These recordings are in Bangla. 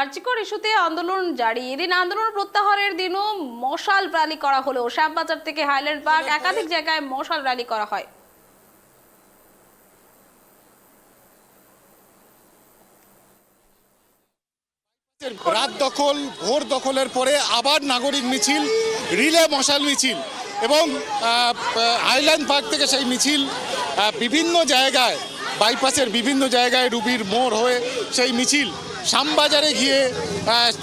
আর্চিকর ইস্যুতে আন্দোলন জারি। এদিন আন্দোলন প্রত্যাহারের দিনও মশাল র্যালি করা হলো শ্যামবাজার থেকে হাইল্যান্ড পার্ক একাধিক জায়গায় মশাল র্যালি করা হয়। রাত দখল ভোর দখলের পরে আবার নাগরিক মিছিল রিলে মশাল মিছিল এবং আইল্যান্ড পার্ক থেকে সেই মিছিল বিভিন্ন জায়গায় বাইপাসের বিভিন্ন জায়গায় রুবির মোড় হয়ে সেই মিছিল শ্যামবাজারে গিয়ে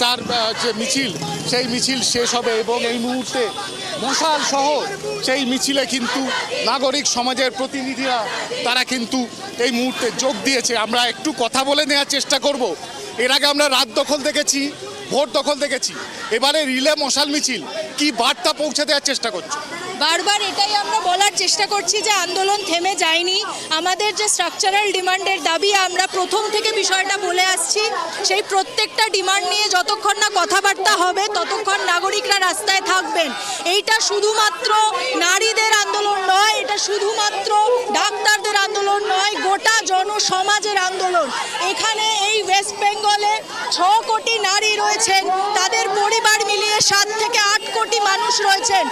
তার যে মিছিল, সেই মিছিল শেষ হবে এবং এই মুহূর্তে মশাল সহ সেই মিছিলে কিন্তু নাগরিক সমাজের প্রতিনিধিরা, তারা কিন্তু এই মুহূর্তে যোগ দিয়েছে। আমরা একটু কথা বলে নেওয়ার চেষ্টা করব। এর আগে আমরা রাত দখল দেখেছি ভোট দখল দেখেছি। এবারে রিলে মশাল মিছিল, কি বার্তা পৌঁছে দেওয়ার চেষ্টা করছে? বারবার এটাই আমরা বলার চেষ্টা করছি যে আন্দোলন থেমে যায়নি। আমাদের যে স্ট্রাকচারাল ডিমান্ডের দাবি, আমরা প্রথম থেকে বিষয়টা বলে আসছি, সেই প্রত্যেকটা ডিমান্ড নিয়ে যতক্ষণ না কথাবার্তা হবে, ততক্ষণ নাগরিকরা রাস্তায় থাকবেন। এইটা শুধুমাত্র নারীদের আন্দোলন নয়, এটা শুধুমাত্র ডাক্তারদের আন্দোলন নয়, গোটা জনসমাজের আন্দোলন। এখানে এই ওয়েস্ট বেঙ্গলে ছ কোটি নারী রয়েছেন, তাদের পরিবার মিলিয়ে সাত থেকে আট কোটি মানুষ রয়েছেন।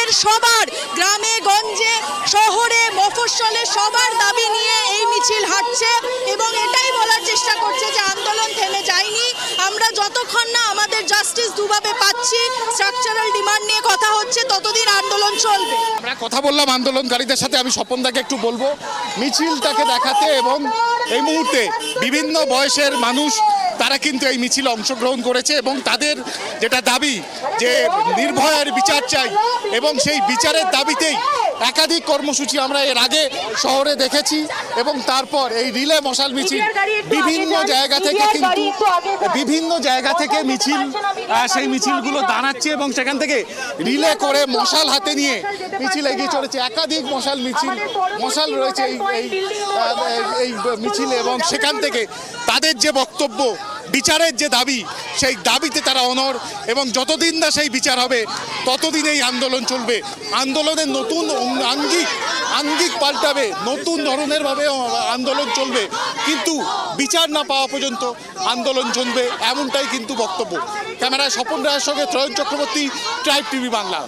তাদের সবার, গ্রামে, গঞ্জে, শহরে, মফস্বলে সবার দাবি নিয়ে এই মিছিল হাঁটছে এবং এটাই বলার চেষ্টা করছে যে আন্দোলন থেমে যায়নি। আমরা যতক্ষণ না আমাদের জাস্টিস দুভাবে পাচ্ছি স্ট্রাকচারাল ডিমান্ড নিয়ে কথা হচ্ছে, ততদিন আন্দোলন চলবে। আমরা কথা বললাম আন্দোলনকারীদের সাথে, আমি স্বপনদাকে একটু বলব। মিছিলটাকে দেখাতে এবং এই মুহূর্তে বিভিন্ন বয়সের মানুষ তারা কিন্তু এই মিছিলে অংশগ্রহণ করেছে এবং তাদের যেটা দাবি যে নির্ভয়ের বিচার চাই এবং সেই বিচারের দাবিতেই একাধিক কর্মসূচি আমরা এর আগে শহরে দেখেছি এবং তারপর এই রিলে মশাল মিছিল বিভিন্ন জায়গা থেকে কিন্তু বিভিন্ন জায়গা থেকে মিছিল সেই মিছিলগুলো দাঁড়াচ্ছে এবং সেখান থেকে রিলে করে মশাল হাতে নিয়ে মিছিল এগিয়ে চলেছে। একাধিক মশাল মিছিল মশাল রয়েছে এই এই মিছিলে এবং সেখান থেকে তাদের যে বক্তব্য বিচারের যে দাবি, সেই দাবিতে তারা অনর এবং যতদিন না সেই বিচার হবে, ততদিন এই আন্দোলন চলবে। আন্দোলনের নতুন আঙ্গিক আঙ্গিক পাল্টাবে, নতুন ধরনের ভাবে আন্দোলন চলবে। কিন্তু বিচার না পাওয়া পর্যন্ত আন্দোলন চলবে, এমনটাই কিন্তু বক্তব্য। ক্যামেরায় স্বপন রায়ের সঙ্গে ত্রয়ন চক্রবর্তী ট্রাইব টিভি বাংলা।